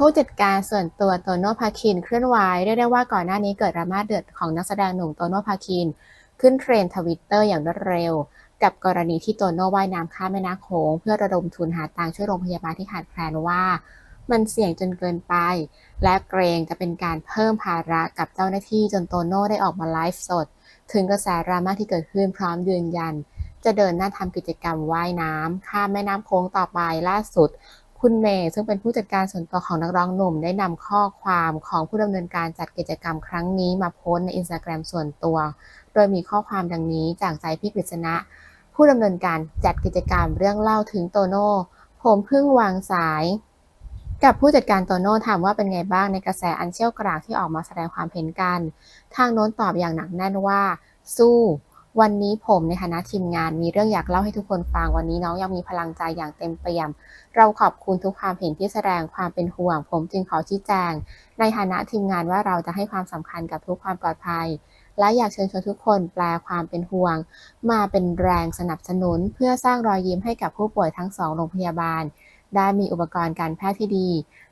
ผู้จัดการส่วนตัวโตโน่พาคินเคลื่อนไหวเรียกได้ว่าก่อนหน้านี้เกิดดราม่าเดือดของนักแสดงหนุ่มโตโน่พาคิน ขึ้นเทรนทวิตเตอร์อย่างรวดเร็ว กับกรณีที่โตโน่ว่ายน้ำข้ามแม่น้ำโขงเพื่อระดมทุนหาตังช่วยโรงพยาบาลที่ขาดแคลนว่า มันเสี่ยงจนเกินไป และเกรงจะเป็นการเพิ่มภาระกับเจ้าหน้าที่จนโตโน่ได้ออกมาไลฟ์สด ถึงกระแสดราม่าที่เกิดขึ้นพร้อมยืนยันจะเดินหน้าทำกิจกรรมว่ายน้ำข้ามแม่น้ำโขงต่อไปล่าสุด คุณเมย์ซึ่งเป็นผู้จัดการส่วนตัวของนักร้องหนุ่มได้นำข้อความของผู้ดำเนินการจัดกิจกรรมครั้งนี้มาโพสในอินสตาแกรมส่วนตัว โดยมีข้อความดังนี้จากใจพี่กฤษณะ ผู้ดำเนินการจัดกิจกรรมเรื่องเล่าถึงโตโน่ผมเพิ่งวางสาย กับผู้จัดการโตโน่ถามว่าเป็นไงบ้างในกระแสอันเชี่ยวกรากที่ออกมาแสดงความเห็นกัน ทางโน้นตอบอย่างหนักแน่นว่า สู้ วันนี้ผมในฐานะทีมงานมีเรื่องอยากเล่าให้ทุกคนฟังวันนี้น้องยังมีพลังใจอย่างเต็มเปี่ยม เราขอบคุณทุกความเห็นที่แสดงความเป็นห่วง ผมจึงขอชี้แจง ในฐานะทีมงานว่าเราจะให้ความสำคัญกับทุกความปลอดภัย และอยากเชิญชวนทุกคนแปลความเป็นห่วง มาเป็นแรงสนับสนุน เพื่อสร้างรอยยิ้มให้กับผู้ป่วยทั้งสองโรงพยาบาล ได้มีอุปกรณ์การแพทย์ที่ดี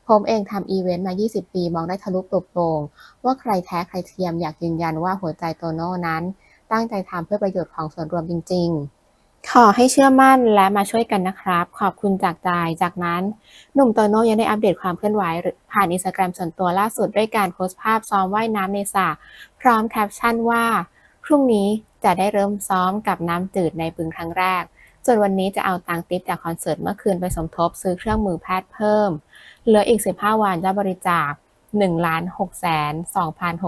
ผมเองทำอีเวนต์มา 20 ปี มองได้ทะลุปลุกโปร่งว่าใครแท้ใครเทียมอยากยืนยันว่าหัวใจโตโน่นั้น ตั้งใจทำเพื่อประโยชน์ของส่วนรวมจริง ๆขอให้เชื่อมั่นและมาช่วยกันนะครับ ขอบคุณจากใจจากนั้น หนุ่มโตโน่ยังได้อัปเดตความเคลื่อนไหวผ่านอินสตาแกรมส่วนตัวล่าสุดด้วยการโพสต์ภาพซ้อมว่ายน้ำในสระพร้อมแคปชั่นว่า พรุ่งนี้จะได้เริ่มซ้อมกับน้ำจืดในบึงครั้งแรก ส่วนวันนี้จะเอาตังติปจากคอนเสิร์ตเมื่อคืนไปสมทบซื้อเครื่องมือแพทย์เพิ่ม เหลืออีก 15 วันจะบริจาค1ล้าน6แสน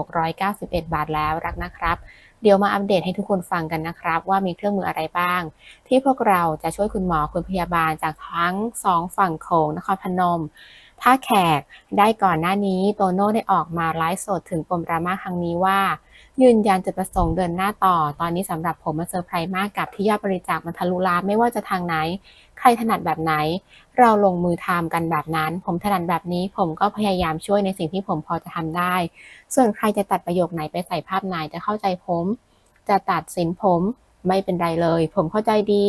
2,691 บาทแล้วรักนะครับ เดี๋ยวมาอัปเดตให้ทุกคนฟังกันนะครับ ว่ามีเครื่องมืออะไรบ้าง ที่พวกเราจะช่วยคุณหมอคุณพยาบาลจากทั้งสองฝั่งโขงนครพนม ถ้าแขกได้ก่อนหน้านี้โตโน่ได้ออกมาไลฟ์สดถึงปมดราม่าครั้งนี้ว่า ยืนยันจุดประสงค์เดินหน้าต่อ ตอนนี้สำหรับผมมันเซอร์ไพรส์มากกับที่ยอดบริจาคมันทะลุล้านไม่ว่าจะทางไหน ใครถนัดแบบไหน เราลงมือทำกันแบบนั้น ผมถนัดแบบนี้ ผมก็พยายามช่วยในสิ่งที่ผมพอจะทำได้ ส่วนใครจะตัดประโยคไหนไปใส่ภาพไหนจะเข้าใจผม จะตัดสินผม ไม่เป็นไรเลย ผมเข้าใจดี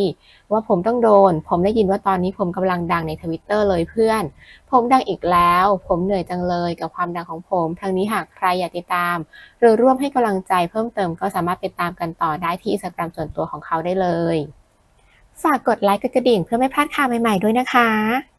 ว่าผมต้องโดน ผมได้ยินว่าตอนนี้ผมกำลังดังในทวิตเตอร์เลยเพื่อน ผมดังอีกแล้ว ผมเหนื่อยจังเลยกับความดังของผม ทางนี้หากใครอยากติดตาม หรือร่วมให้กำลังใจเพิ่มเติมก็สามารถติดตามกันต่อได้ที่อินสตาแกรมส่วนตัวของเขาได้เลย ฝากกดไลค์กดกระดิ่งเพื่อไม่พลาดข่าวใหม่ๆด้วยนะคะ